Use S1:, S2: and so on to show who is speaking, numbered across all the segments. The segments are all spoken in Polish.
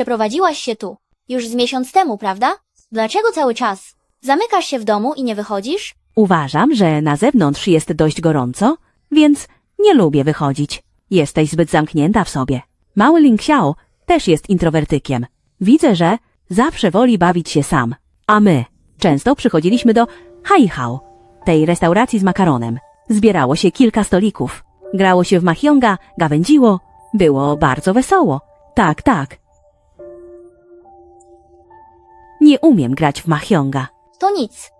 S1: Przeprowadziłaś się tu. Już z miesiąc temu, prawda? Dlaczego cały czas? Zamykasz się w domu i nie wychodzisz?
S2: Uważam, że na zewnątrz jest dość gorąco, więc nie lubię wychodzić. Jesteś zbyt zamknięta w sobie. Mały Ling Xiao też jest introwertykiem. Widzę, że zawsze woli bawić się sam. A my często przychodziliśmy do Haihao, tej restauracji z makaronem. Zbierało się kilka stolików. Grało się w mahjonga, gawędziło. Było bardzo wesoło. Tak, tak. Nie umiem grać w mahjonga.
S1: To nic.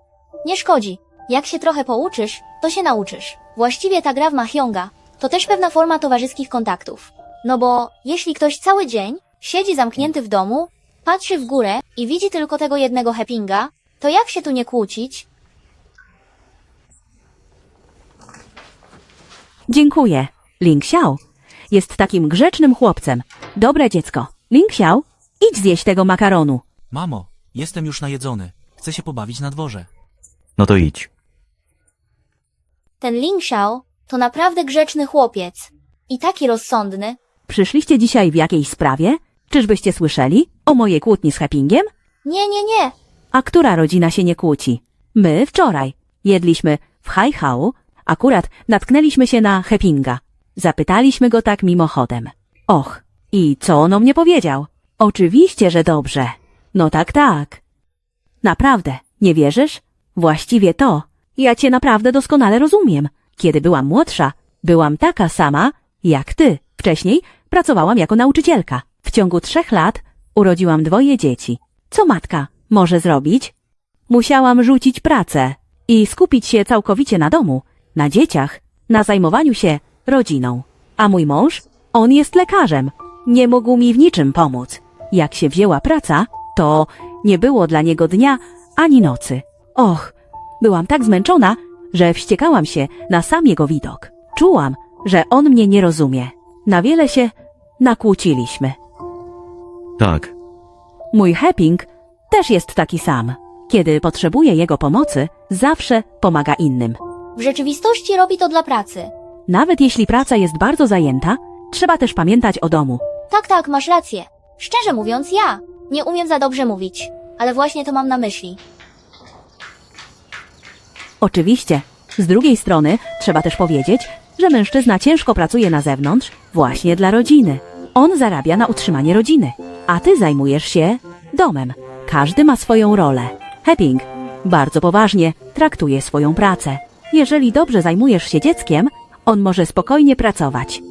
S1: Nie szkodzi. Jak się trochę pouczysz, to się nauczysz. Właściwie ta gra w Mahjonga to też pewna forma towarzyskich kontaktów. No bo jeśli ktoś cały dzień siedzi zamknięty w domu, patrzy w górę i widzi tylko tego jednego happinga, to jak się tu nie kłócić?
S2: Dziękuję. Ling Xiao jest takim grzecznym chłopcem. Dobre dziecko. Ling Xiao, idź zjeść tego makaronu.
S3: Mamo, jestem już najedzony. Chcę się pobawić na dworze.
S4: No to idź.
S1: Ten Ling Xiao to naprawdę grzeczny chłopiec. I taki rozsądny.
S2: Przyszliście dzisiaj w jakiejś sprawie? Czyżbyście słyszeli o mojej kłótni z Happingiem?
S1: Nie, nie, nie.
S2: A która rodzina się nie kłóci? My wczoraj jedliśmy w Haihao, akurat natknęliśmy się na Happinga. Zapytaliśmy go tak mimochodem. Och, i co on o mnie powiedział? Oczywiście, że dobrze. No tak, tak. Naprawdę, nie wierzysz? Właściwie to, ja cię naprawdę doskonale rozumiem. Kiedy byłam młodsza, byłam taka sama jak ty. Wcześniej pracowałam jako nauczycielka. W ciągu trzech lat urodziłam dwoje dzieci. Co matka może zrobić? Musiałam rzucić pracę i skupić się całkowicie na domu, na dzieciach, na zajmowaniu się rodziną. A mój mąż, on jest lekarzem, nie mógł mi w niczym pomóc. Jak się wzięła praca, to nie było dla niego dnia ani nocy. Och, byłam tak zmęczona, że wściekałam się na sam jego widok. Czułam, że on mnie nie rozumie. Na wiele się nakłóciliśmy.
S4: Tak.
S2: Mój Happing też jest taki sam. Kiedy potrzebuje jego pomocy, zawsze pomaga innym.
S1: W rzeczywistości robi to dla pracy.
S2: Nawet jeśli praca jest bardzo zajęta, trzeba też pamiętać o domu.
S1: Tak, tak, masz rację. Szczerze mówiąc, ja nie umiem za dobrze mówić. Ale właśnie to mam na myśli.
S2: Oczywiście, z drugiej strony trzeba też powiedzieć, że mężczyzna ciężko pracuje na zewnątrz właśnie dla rodziny. On zarabia na utrzymanie rodziny, a ty zajmujesz się domem. Każdy ma swoją rolę. Happing bardzo poważnie traktuje swoją pracę. Jeżeli dobrze zajmujesz się dzieckiem, on może spokojnie pracować.